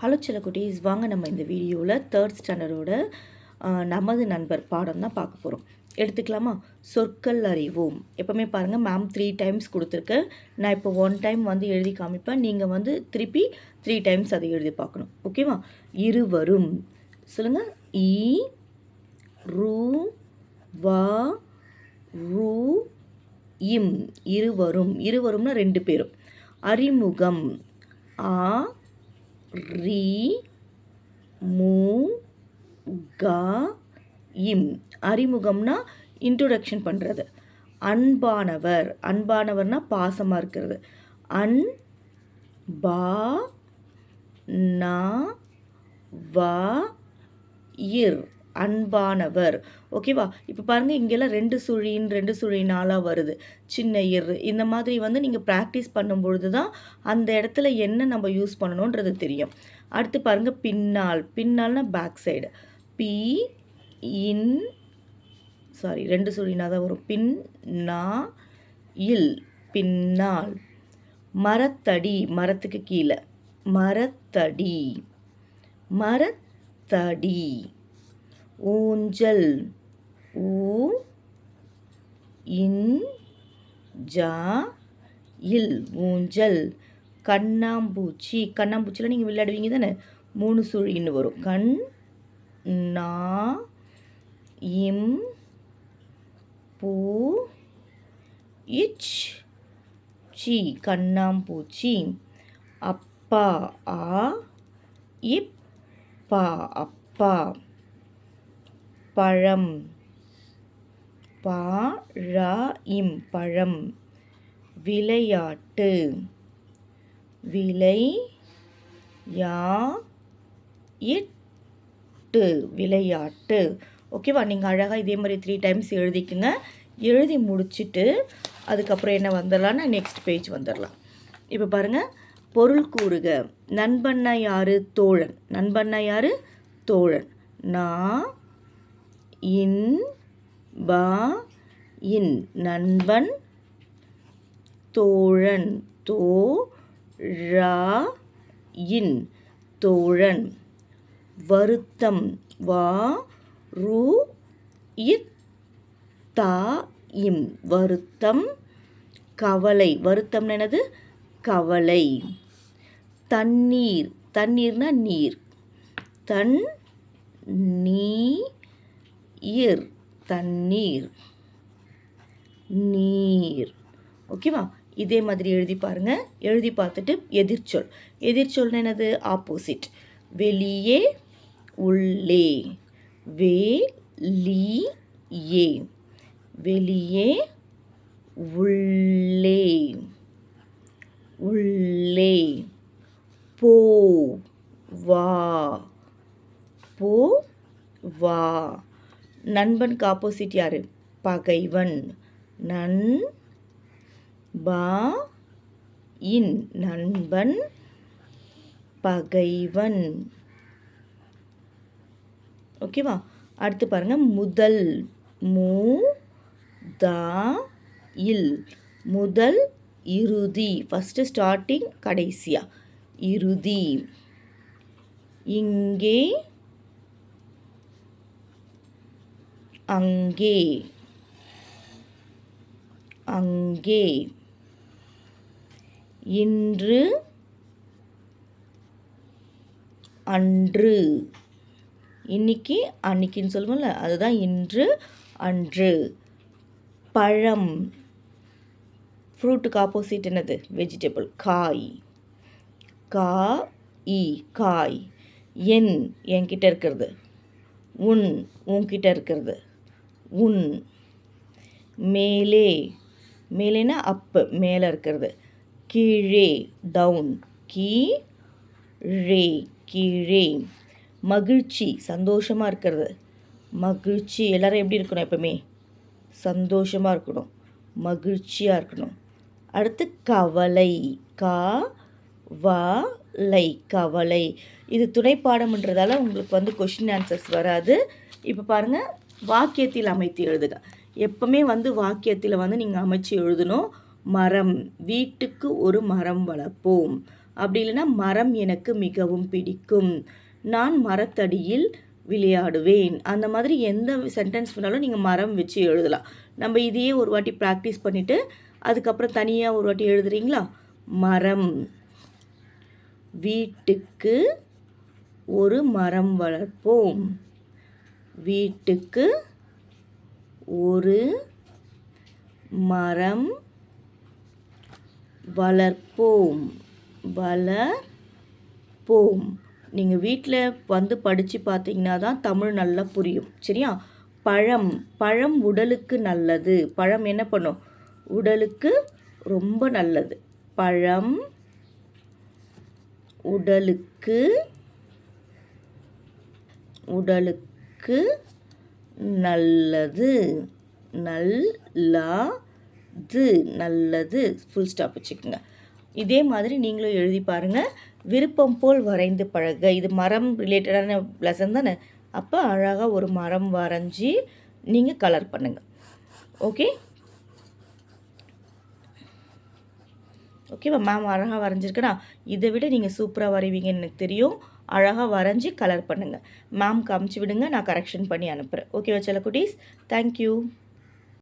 Hello குட்டீஸ் வாங்க நம்ம இந்த வீடியோவில் தேர்ட் ஸ்டாண்டர்டோட நமது நண்பர் பாடம் தான் பார்க்க போகிறோம் எடுத்துக்கலாமா? சொற்கள் அறிவோம். எப்போவுமே பாருங்கள் மேம் த்ரீ டைம்ஸ் கொடுத்துருக்கேன் நான் இப்போ ஒன் டைம் வந்து எழுதி காமிப்பேன். நீங்கள் வந்து திருப்பி த்ரீ டைம்ஸ் அதை எழுதி பார்க்கணும். ஓகேவா இருவரும். சொல்லுங்கள் இ ரூ வா ரூ இம். இருவரும். இருவரும்னா ரெண்டு பேரும். அறிமுகம். ஆ ரி மூ கா இம். அறிமுகம்னா இன்ட்ரொடக்ஷன் பண்ணுறது அன்பானவர். அன்பானவர்னா பாசமாக இருக்கிறது. அன் பா நா வா இர். அன்பானவர். ஓகேவா இப்போ பாருங்கள் இங்கெல்லாம் ரெண்டு சுழின் ரெண்டு சுழி நாளாக வருது. சின்ன இரு. இந்த மாதிரி வந்து நீங்கள் ப்ராக்டிஸ் பண்ணும்பொழுது தான் அந்த இடத்துல என்ன நம்ம யூஸ் பண்ணணுன்றது தெரியும். அடுத்து பாருங்கள் பின்னால். பின்னால்னா back side B in sorry ரெண்டு சுழினா தான் வரும். பின் நா இல் பின்னால். மரத்தடி மரத்துக்கு கீழே. மரத்தடி. மரத்தடி. ஊஞ்சல். ஊ இன் ஜா இல். ஊஞ்சல். கண்ணாம்பூச்சி. கண்ணாம்பூச்சியில் நீங்கள் விளையாடுவீங்க தானே? மூணு சுழின்னு வரும். கண் நா இம் பூ இச் சி. கண்ணாம்பூச்சி. அப்பா ஆ இப்பா அப்பா. பழம். பா ரா இம் பழம். விளையாட்டு. விலை யா இட்டு விளையாட்டு ஓகேவா நீங்கள் அழகாக இதே மாதிரி த்ரீ டைம்ஸ் எழுதிக்குங்க. எழுதி முடிச்சுட்டு அதுக்கப்புறம் என்ன வந்துடலாம்னா நெக்ஸ்ட் பேஜ் வந்துடலாம். இப்போ பாருங்கள் பொருள் கூறுக. நண்பண்ணா யார்? தோழன். நண்பண்ணா யார்? தோழன். நான் இன் பா இன் நண்பன் தோழன் தோ ரா இன் தோழன் வருத்தம் வா ரூ இத் தா இம் வருத்தம் கவலை. வருத்தம் என்னது? கவலை. தண்ணீர். தண்ணீர்னா நீர். தன் நீ இர் தண்ணீர் நீர். ஓகேவா? இதே மாதிரி எழுதி பாருங்கள் எழுதி பார்த்துட்டு எதிர்ச்சொல். எதிர்ச்சொல் என்னது? ஆப்போசிட். வெளியே உள்ளே. வே லீ ஏ வெளியே உள்ளே. உள்ளே. போ வா. போ வா. நண்பனுக்கு ஆப்போசிட் யார்? பகைவன். நன் பா இன் நண்பன் பகைவன். ஓகேவா அடுத்து பாருங்கள் முதல் மூ தா இல். முதல் இறுதி. ஃபஸ்ட்டு ஸ்டார்டிங் கடைசியா. இறுதி. இங்கே அங்கே. அங்கே. இன்று. அன்று. இன்னைக்கு அன்னைக்குன்னு சொல்லுவோம்ல அதுதான் இன்று அன்று. பழம். ஃப்ரூட்டுக்கு ஆப்போசிட் என்னது? வெஜிடபிள் காய். கா இ காய். என் என்கிட்ட இருக்கிறது. உன் உன்கிட்ட இருக்கிறது. உன் மேலே மேலேனா அப்பு மேலே இருக்கிறது. கீழே டவுன் கீ ரே கீழே. மகிழ்ச்சி சந்தோஷமாக இருக்கிறது. மகிழ்ச்சி எல்லோரும் எப்படி இருக்கணும் எப்பவுமே? சந்தோஷமாக இருக்கணும். மகிழ்ச்சியாக இருக்கணும். அடுத்து கவலை கா வா லை கவலை. இது துணை பாடம்ன்றதால உங்களுக்கு வந்து கொஷின் ஆன்சர்ஸ் வராது. இப்போ பாருங்கள் வாக்கியத்தில் அமைத்து எழுதுக. எப்பவுமே வந்து வாக்கியத்தில் வந்து நீங்கள் அமைச்சு எழுதணும். மரம் வீட்டுக்கு ஒரு மரம் வளர்ப்போம். அப்படி இல்லைன்னா மரம் எனக்கு மிகவும் பிடிக்கும். நான் மரத்தடியில் விளையாடுவேன். அந்த மாதிரி எந்த சென்டென்ஸ் பண்ணாலும் நீங்கள் மரம் வச்சு எழுதலாம். நம்ம இதையே ஒரு வாட்டி ப்ராக்டிஸ் பண்ணிவிட்டு அதுக்கப்புறம் தனியாக ஒரு வாட்டி எழுதுறீங்களா? மரம் வீட்டுக்கு ஒரு மரம் வளர்ப்போம். வீட்டுக்கு ஒரு மரம் வளர்ப்போம். வளர்ப்போம். நீங்கள் வீட்டில் வந்து படித்து பார்த்தீங்கன்னா தான் தமிழ் நல்லா புரியும். சரியா? பழம் பழம் உடலுக்கு நல்லது. பழம் என்ன பண்ணும்? உடலுக்கு ரொம்ப நல்லது. பழம் உடலுக்கு உடலுக்கு நல்லது. நல்லது. நல்லது. ஃபுல் ஸ்டாப் வச்சுக்கோங்க. இதே மாதிரி நீங்களும் எழுதி பாருங்கள் விருப்பம் போல் வரைந்து பழக. இது மரம் ரிலேட்டடான லெசன் தானே? அப்போ அழகாக ஒரு மரம் வரைஞ்சி நீங்கள் கலர் பண்ணுங்கள் ஓகே ஓகேவா மேம் அழகாக வரைஞ்சிருக்கேனா இதை விட நீங்கள் சூப்பராக வரைவீங்கன்னு எனக்கு தெரியும். அழகாக வரைஞ்சி கலர் பண்ணுங்கள் மேம் காமிச்சு விடுங்க. நான் கரெக்ஷன் பண்ணி அனுப்புகிறேன் ஓகேவா செல்ல குட்டீஸ் தேங்க்யூ